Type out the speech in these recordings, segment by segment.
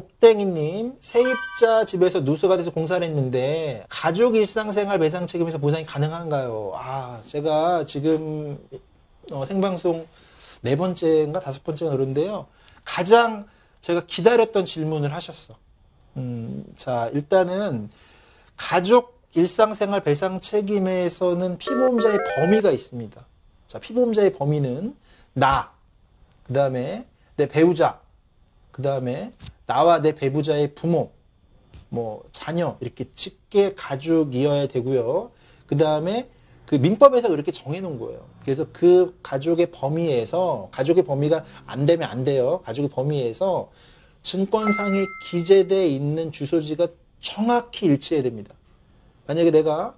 땡땡이님 세입자 집에서 누수가 돼서 공사를 했는데 가족 일상생활 배상 책임에서 보상이 가능한가요? 아 제가 지금 어, 생방송 네 번째인가 다섯 번째가 그런데요 가장 제가 기다렸던 질문을 하셨어. 음, 자 일단은 가족 일상생활 배상 책임에서는 피보험자의 범위가 있습니다. 자 피보험자의 범위는 나, 그 다음에 내 배우자, 그 다음에 나와 내 배우자의 부모, 뭐 자녀 이렇게 직계 가족이어야 되고요. 그 다음에 그 민법에서 그렇게 정해놓은 거예요. 그래서 그 가족의 범위에서 가족의 범위가 안 되면 안 돼요. 가족의 범위에서 증권상에 기재돼 있는 주소지가 정확히 일치해야 됩니다. 만약에 내가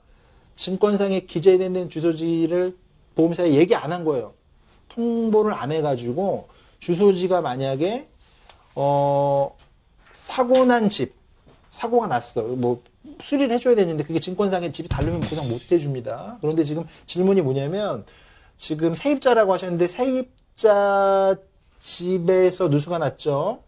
증권상에 기재되어 있는 주소지를 보험사에 얘기 안 한 거예요. 통보를 안 해가지고 주소지가 만약에 어 사고 난 집, 사고가 났어. 뭐 수리를 해줘야 되는데 그게 증권상에 집이 다르면 보상 못 해줍니다. 그런데 지금 질문이 뭐냐면 지금 세입자라고 하셨는데 세입자 집에서 누수가 났죠.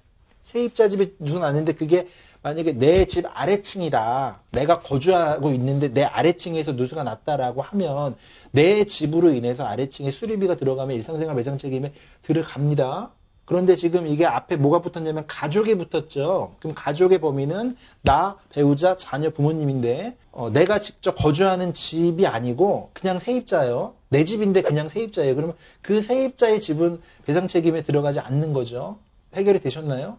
세입자 집에 누수가 났는데 그게 만약에 내 집 아래층이다. 내가 거주하고 있는데 내 아래층에서 누수가 났다라고 하면 내 집으로 인해서 아래층에 수리비가 들어가면 일상생활 배상 책임에 들어갑니다. 그런데 지금 이게 앞에 뭐가 붙었냐면 가족이 붙었죠. 그럼 가족의 범위는 나, 배우자, 자녀, 부모님인데 어, 내가 직접 거주하는 집이 아니고 그냥 세입자예요. 내 집인데 그냥 세입자예요. 그러면 그 세입자의 집은 배상 책임에 들어가지 않는 거죠. 해결이 되셨나요?